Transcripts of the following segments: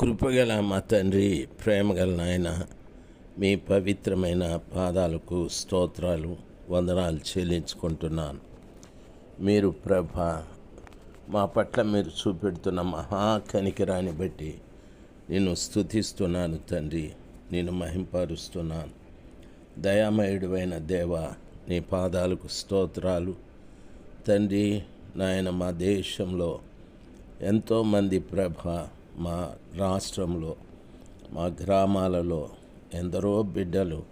కృపగల మా తండ్రి ప్రేమగల నాయన మీ పవిత్రమైన పాదాలకు స్తోత్రాలు వందనాలు చెల్లించుకుంటున్నాను. మీరు ప్రభ మా పట్ల మీరు చూపెడుతున్న మహాకనికరాన్ని బట్టి నేను స్తుతిస్తున్నాను తండ్రి నేను మహింపరుస్తున్నాను. దయామయుడువైన దేవ నీ పాదాలకు స్తోత్రాలు. తండ్రి నాయన మా దేశంలో ఎంతోమంది ప్రభ మా రాష్ట్రంలో మా గ్రామాలలో ఎందరో బిడ్డలు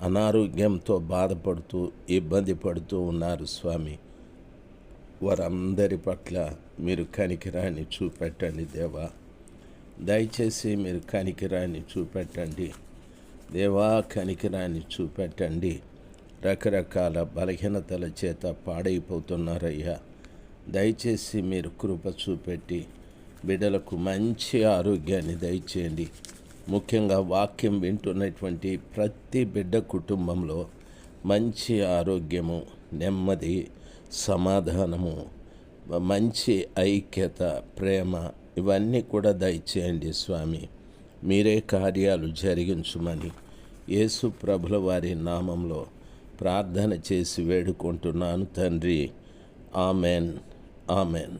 అనారోగ్యంతో బాధపడుతూ ఇబ్బంది పడుతూ ఉన్నారు స్వామి. వారందరి పట్ల మీరు కనికిరాన్ని చూపెట్టండి దేవా. దయచేసి మీరు కనికిరాన్ని చూపెట్టండి. దేవా కనికిరాన్ని చూపెట్టండి. రకరకాల బలహీనతల చేత పాడైపోతున్నారయ్యా. దయచేసి మీరు కృప చూపెట్టి బిడ్డలకు మంచి ఆరోగ్యాన్ని దయచేయండి. ముఖ్యంగా వాక్యం వింటున్నటువంటి ప్రతి బిడ్డ కుటుంబంలో మంచి ఆరోగ్యము నెమ్మది సమాధానము మంచి ఐక్యత ప్రేమ ఇవన్నీ కూడా దయచేయండి స్వామి. మీరే కార్యాలు జరిగించుమని యేసు ప్రభుల వారి నామంలో ప్రార్థన చేసి వేడుకుంటున్నాను తండ్రి. ఆమెన్. ఆమెన్.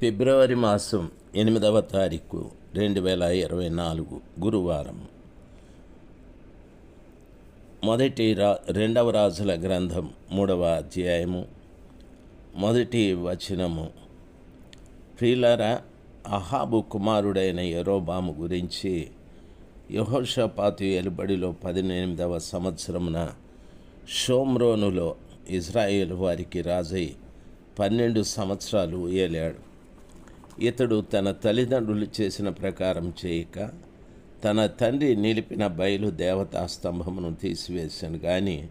ఫిబ్రవరి మాసం ఎనిమిదవ తారీఖు రెండు వేల ఇరవై నాలుగు గురువారం. మొదటి రా రెండవ రాజుల గ్రంథం మూడవ అధ్యాయము. మొదటి వచనము. ప్రియులరా అహాబు కుమారుడైన యరోబాము గురించి యహోషపాతు ఎలుబడిలో పదిహేనిమిదవ సంవత్సరమున షోమ్రోనులో ఇజ్రాయేల్ వారికి రాజై పన్నెండు సంవత్సరాలు ఏలాడు ఇతడు తన తల్లిదండ్రులు చేసిన ప్రకారం చేయక తన తండ్రి నిలిపిన బయలు దేవతా స్తంభమును తీసివేశాను. కానీ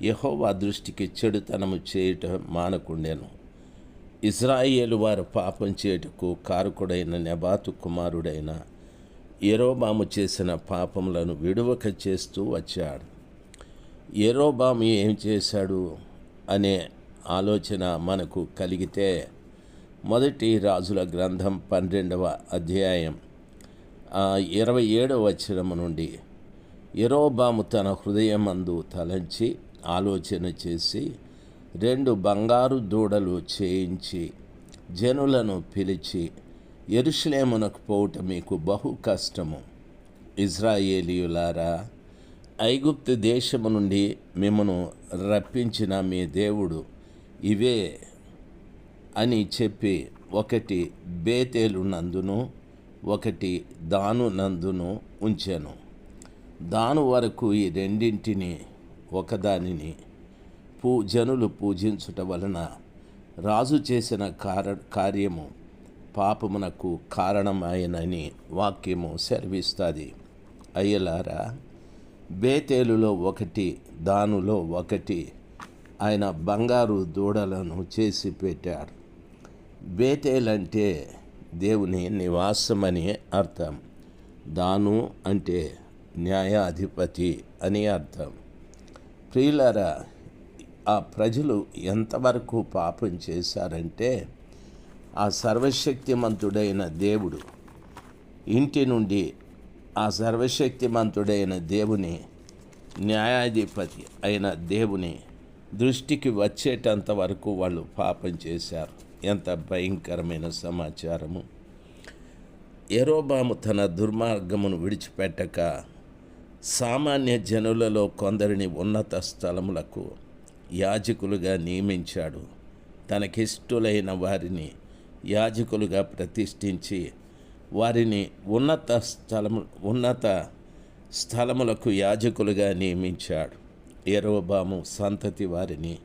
యహోవా దృష్టికి చెడుతనము చేయటం మానకుండెను. ఇజ్రాయేలు వారు పాపం చేయుటకు కారకుడైన నెబాతు కుమారుడైన ఎరోబాము చేసిన పాపములను విడువక చేస్తూ వచ్చాడు. ఎరోబాము ఏం చేశాడు అనే ఆలోచన మనకు కలిగితే మొదటి రాజుల గ్రంథం పన్నెండవ అధ్యాయం ఇరవై ఏడవ వచనము నుండి ఎరోబాము తన హృదయమందు తలంచి ఆలోచన చేసి రెండు బంగారు దూడలు చేయించి జనులను పిలిచి ఎరుషులేమునకు పోవుట మీకు బహు కష్టము. ఇజ్రాయేలీయులారా ఐగుప్తు దేశము నుండి మిమ్మను రప్పించిన మీ దేవుడు ఇవే అని చెప్పి ఒకటి బేతేలు నందును ఒకటి దాను నందును ఉంచాను. దాను వరకు ఈ రెండింటిని ఒకదానిని పూ జనులు పూజించుట వలన రాజు చేసిన కార కార్యము పాపమునకు కారణమాయనని వాక్యము సెలవిస్తుంది అయ్యలారా బేతేలులో ఒకటి దానులో ఒకటి ఆయన బంగారు దూడలను చేసి పెట్టాడు. బేతేల్ అంటే దేవుని నివాసమని అర్థం. దాను అంటే న్యాయాధిపతి అని అర్థం. ప్రియులరా ఆ ప్రజలు ఎంతవరకు పాపం చేశారంటే ఆ సర్వశక్తిమంతుడైన దేవుడు ఇంటి నుండి ఆ సర్వశక్తిమంతుడైన దేవుని న్యాయాధిపతి అయిన దేవుని దృష్టికి వచ్చేటంత వరకు వాళ్ళు పాపం చేశారు. ఎంత భయంకరమైన సమాచారము. ఎరోబాము తన దుర్మార్గమును విడిచిపెట్టక సామాన్య జనులలో కొందరిని ఉన్నత స్థలములకు యాజకులుగా నియమించాడు. తనకిష్టులైన వారిని యాజకులుగా ప్రతిష్ఠించి వారిని ఉన్నత స్థలము ఉన్నత స్థలములకు యాజకులుగా నియమించాడు. ఎరోబాము సంతతి వారిని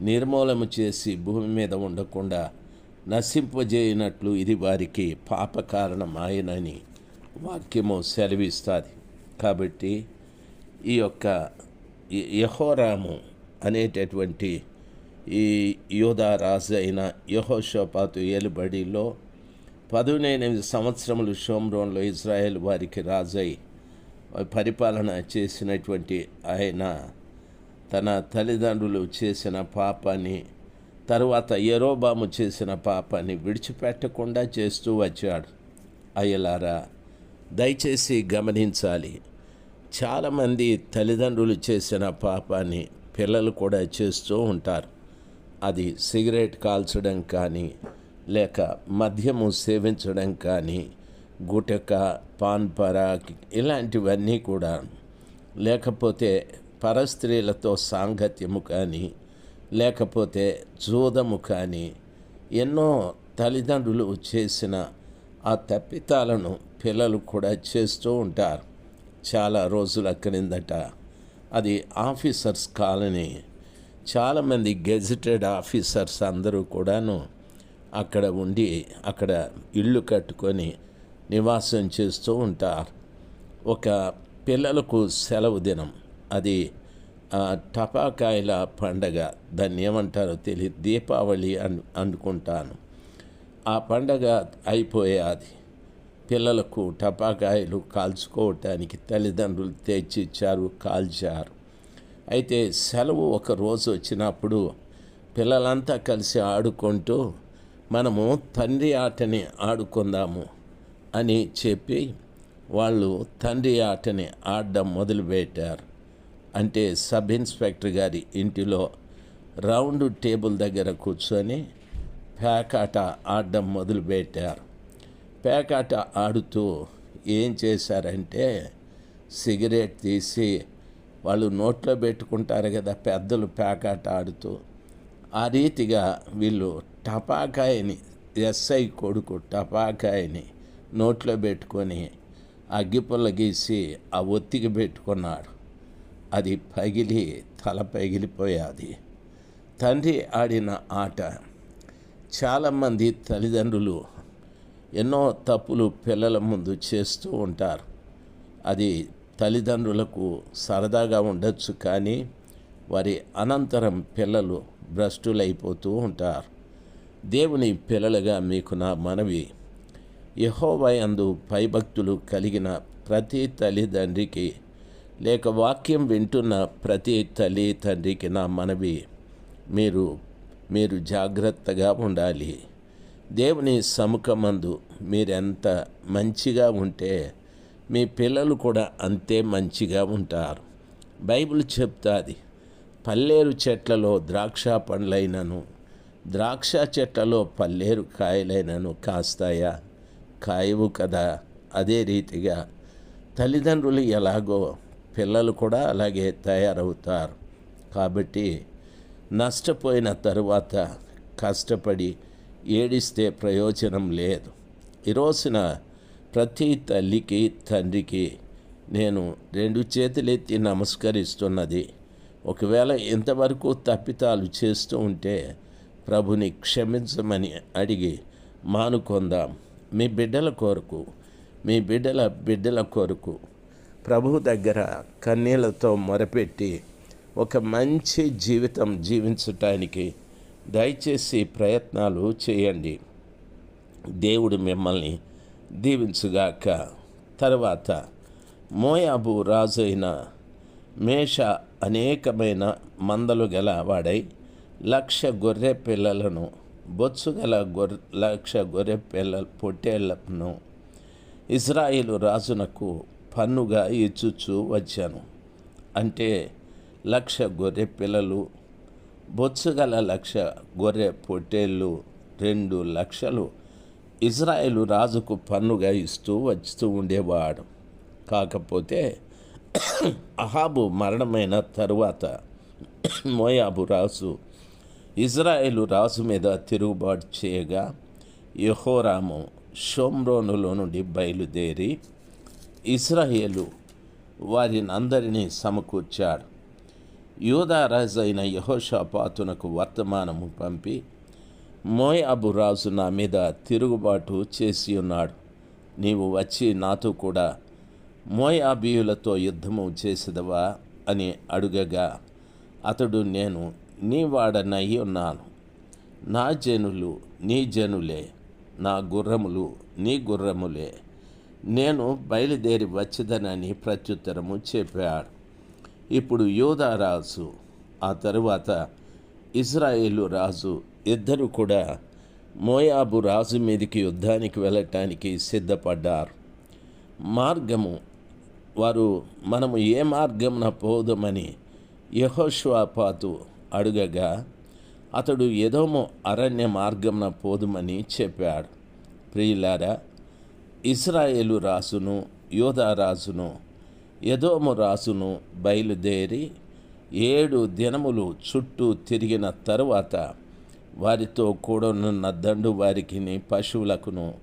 నిర్మూలము చేసి భూమి మీద ఉండకుండా నశింపజేయనట్లు ఇది వారికి పాప కారణం ఆయనని వాక్యము సెలవిస్తుంది. కాబట్టి ఈ యొక్క యహోరాము అనేటటువంటి ఈ యోధా రాజు అయిన యహోషోపాతు ఏలుబడిలో పదునెనిమిది సంవత్సరములు షోమ్రోన్లో ఇజ్రాయెల్ వారికి రాజై పరిపాలన చేసినటువంటి ఆయన తన తల్లిదండ్రులు చేసిన పాపాన్ని తరువాత ఎరోబాము చేసిన పాపాన్ని విడిచిపెట్టకుండా చేస్తూ వచ్చాడు. అయ్యలారా దయచేసి గమనించాలి. చాలామంది తల్లిదండ్రులు చేసిన పాపాన్ని పిల్లలు కూడా చేస్తూ ఉంటారు. అది సిగరెట్ కాల్చడం కానీ లేక మద్యము సేవించడం కానీ గుటక పాన్పరా ఇలాంటివన్నీ కూడా. లేకపోతే పరస్త్రీలతో సాంగత్యము కానీ లేకపోతే జూదము కానీ ఎన్నో తల్లిదండ్రులు చేసిన ఆ తప్పితాలను పిల్లలు కూడా చేస్తూ ఉంటారు. చాలా రోజుల క్రిందట అది ఆఫీసర్స్ కాలనీ చాలామంది గెజిటెడ్ ఆఫీసర్స్ అందరూ కూడాను అక్కడ ఉండి అక్కడ ఇల్లు కట్టుకొని నివాసం చేస్తూ ఉంటారు. ఒక పిల్లలకు సెలవు దినం. అది ఆ, టపాకాయల పండగ దాన్ని ఏమంటారో తెలియదు దీపావళి అను అనుకుంటాను. ఆ పండగ అయిపోయాది. పిల్లలకు టపాకాయలు కాల్చుకోవటానికి తల్లిదండ్రులు తెచ్చిచ్చారు కాల్చారు. అయితే సెలవు ఒక రోజు వచ్చినప్పుడు పిల్లలంతా కలిసి ఆడుకుంటూ మనము తండ్రి ఆటని ఆడుకుందాము అని చెప్పి వాళ్ళు తండ్రి ఆటని ఆడడం మొదలుపెట్టారు. అంటే సబ్ ఇన్స్పెక్టర్ గారి ఇంటిలో రౌండ్ టేబుల్ దగ్గర కూర్చొని పేకాట ఆడడం మొదలుపెట్టారు. పేకాట ఆడుతూ ఏం చేశారంటే సిగరెట్ తీసి వాళ్ళు నోట్లో పెట్టుకుంటారు కదా పెద్దలు పేకాట ఆడుతూ. ఆ రీతిగా వీళ్ళు టపాకాయని ఎస్ఐ కొడుకు టపాకాయని నోట్లో పెట్టుకొని అగ్గిపుల్ల గీసి ఆ ఒత్తికి పెట్టుకున్నాడు. అది పగిలి తల పగిలిపోయాది. తండ్రి ఆడిన ఆట చాలామంది తల్లిదండ్రులు ఎన్నో తప్పులు పిల్లల ముందు చేస్తూ ఉంటారు. అది తల్లిదండ్రులకు సరదాగా ఉండొచ్చు కానీ వారి అనంతరం పిల్లలు భ్రష్టులైపోతూ ఉంటారు. దేవుని పిల్లలుగా మీకు నా మనవి యహోవయందు పైభక్తులు కలిగిన ప్రతి తల్లిదండ్రికి లేక వాక్యం వింటున్న ప్రతి తల్లి తండ్రికి నా మనవి. మీరు మీరు జాగ్రత్తగా ఉండాలి. దేవుని సముఖమందు మీరెంత మంచిగా ఉంటే మీ పిల్లలు కూడా అంతే మంచిగా ఉంటారు. బైబిల్ చెప్తాది పల్లేరు చెట్లలో ద్రాక్ష పండ్లైనను ద్రాక్ష చెట్లలో పల్లేరు కాయలైనను కాస్తాయా? కాయవు కదా అదే రీతిగా తల్లిదండ్రులు ఎలాగో పిల్లలు కూడా అలాగే తయారవుతారు. కాబట్టి నష్టపోయిన తరువాత కష్టపడి ఏడిస్తే ప్రయోజనం లేదు. ఈ రోజున ప్రతి తల్లికి తండ్రికి నేను రెండు చేతులెత్తి నమస్కరిస్తున్నది. ఒకవేళ ఇంతవరకు తప్పితాలు చేస్తూ ఉంటే ప్రభుని క్షమించమని అడిగి మానుకొందాం. మీ బిడ్డల కొరకు మీ బిడ్డల బిడ్డల కొరకు ప్రభు దగ్గర కన్నీళ్ళతో మొరపెట్టి ఒక మంచి జీవితం జీవించటానికి దయచేసి ప్రయత్నాలు చేయండి. దేవుడు మిమ్మల్ని దీవించుగాక. తర్వాత మోయాబు రాజు అయిన మేష అనేకమైన మందలు గల వాడై లక్ష గొర్రె పిల్లలను బొత్సు గల గొర్రె లక్ష గొర్రె పిల్ల పొట్టేళ్ళను ఇజ్రాయిలు రాజునకు పన్నుగా ఇచ్చుచూ వచ్చాను. అంటే లక్ష గొర్రె పిల్లలు బొత్సగల లక్ష గొర్రె పొట్టేళ్ళు రెండు లక్షలు ఇజ్రాయేలు రాజుకు పన్నుగా ఇస్తూ వస్తూ ఉండేవాడు. కాకపోతే అహాబు మరణమైన తరువాత మోయాబు రాజు ఇజ్రాయేలు రాజు మీద తిరుగుబాటు చేయగా యహోరాము షోమ్రోనులో నుండి బయలుదేరి ఇస్రాయేలు వారిని అందరినీ సమకూర్చాడు. యూదా రాజు అయిన యహోషాపాతునకు వర్తమానము పంపి మోయాబు రాజు నా మీద తిరుగుబాటు చేసి ఉన్నాడు. నీవు వచ్చి నాతో కూడా మోయాబీయులతో యుద్ధము చేసేదవా అని అడుగగా అతడు నేను నీ వాడనయ్యి ఉన్నాను. నా జనులు నీ జనులే నా గుర్రములు నీ గుర్రములే. నేను బయలుదేరి వచ్చిదనని ప్రత్యుత్తరము చెప్పాడు. ఇప్పుడు యోధారాజు ఆ తరువాత ఇజ్రాయేలు రాజు ఇద్దరు కూడా మోయాబు రాజు మీదికి యుద్ధానికి వెళ్ళటానికి సిద్ధపడ్డారు. మార్గము వారు మనము ఏ మార్గమున పోదమని యహోష్వాపాతు అడుగగా అతడు ఏదోమో అరణ్య మార్గమున పోదుమని చెప్పాడు. ప్రియులారా ఇస్రాయేలు రాసును యోధా రాజును యదోము రాజును బయలుదేరి ఏడు దినములు చుట్టూ తిరిగిన తరువాత వారితో కూడనున్న దండు వారికి పశువులకును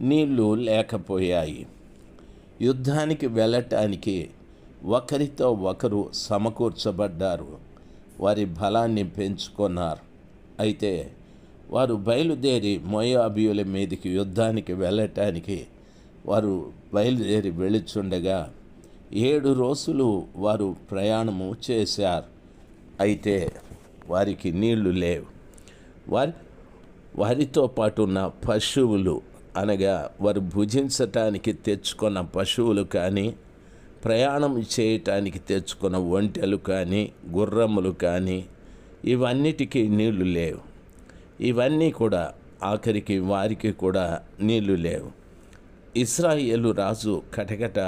నీళ్ళు లేకపోయాయి. యుద్ధానికి వెళ్ళటానికి ఒకరితో ఒకరు సమకూర్చబడ్డారు. వారి బలాన్ని పెంచుకున్నారు. అయితే వారు బయలుదేరి మోయాబియుల మీదకి యుద్ధానికి వెళ్ళటానికి వారు బయలుదేరి వెళుచుండగా ఏడు రోజులు వారు ప్రయాణము చేశారు. అయితే వారికి నీళ్ళు లేవు. వారి వారితో పాటు ఉన్న పశువులు అనగా వారు భుజించటానికి తెచ్చుకున్న పశువులు కానీ ప్రయాణం చేయటానికి తెచ్చుకున్న ఒంటెలు కానీ గుర్రములు కానీ ఇవన్నిటికీ నీళ్ళు లేవు. ఇవన్నీ కూడా ఆఖరికి వారికి కూడా నీళ్ళు లేవు. ఇస్రాయేలు రాజు కటకట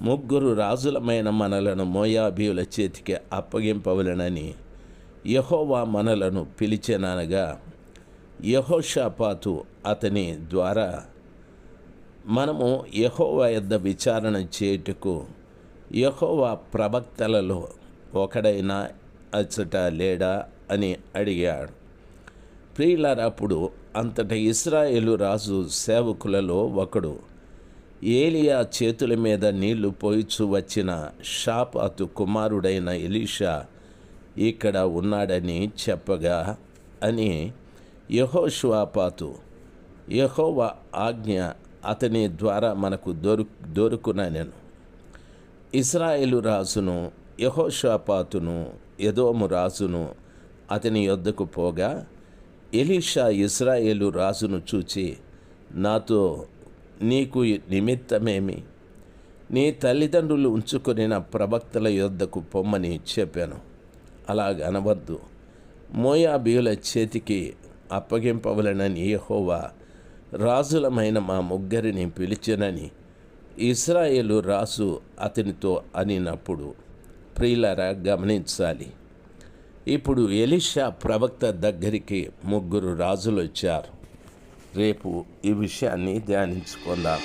ముగ్గురు రాజులమైన మనలను మోయాబీయుల చేతికి అప్పగింపవలనని యహోవా మనలను పిలిచెననగా యహోషాపాతు అతని ద్వారా మనము యహోవా యొద్ద విచారణ చేయుటకు యహోవా ప్రవక్తలలో ఒకడైనా అచ్చట లేడా అని అడిగాడు. ప్రియులారప్పుడు అంతట ఇస్రాయేలు రాజు సేవకులలో ఒకడు. ఏలియా చేతుల మీద నీళ్ళు పోయిచు వచ్చిన షాపాతు కుమారుడైన ఎలీషా ఇక్కడ ఉన్నాడని చెప్పగా అని యహోషువాపాతు యహోవ ఆజ్ఞ అతని ద్వారా మనకు దొరు దొరుకుననెను. ఇస్రాయేలు రాజును యహోషాపాతును ఎదోము రాజును అతని యొద్దకు పోగా ఎలీషా ఇస్రాయేలు రాజును చూచి నాతో నీకు నిమిత్తమేమి? నీ తల్లిదండ్రులు ఉంచుకొనిన ప్రవక్తల యొద్దకు పొమ్మని చెప్పాను. అలాగ అనవద్దు. మోయాబియుల చేతికి అప్పగింపవలనని యహోవా రాజులమైన మా ముగ్గురిని పిలిచినని ఇస్రాయేలు రాజు అతనితో అనినప్పుడు ప్రియులరా గమనించాలి. ఇప్పుడు ఎలిషా ప్రవక్త దగ్గరికి ముగ్గురు రాజులు వచ్చారు. రేపు ఈ విషయాన్ని ధ్యానించుకుందాం.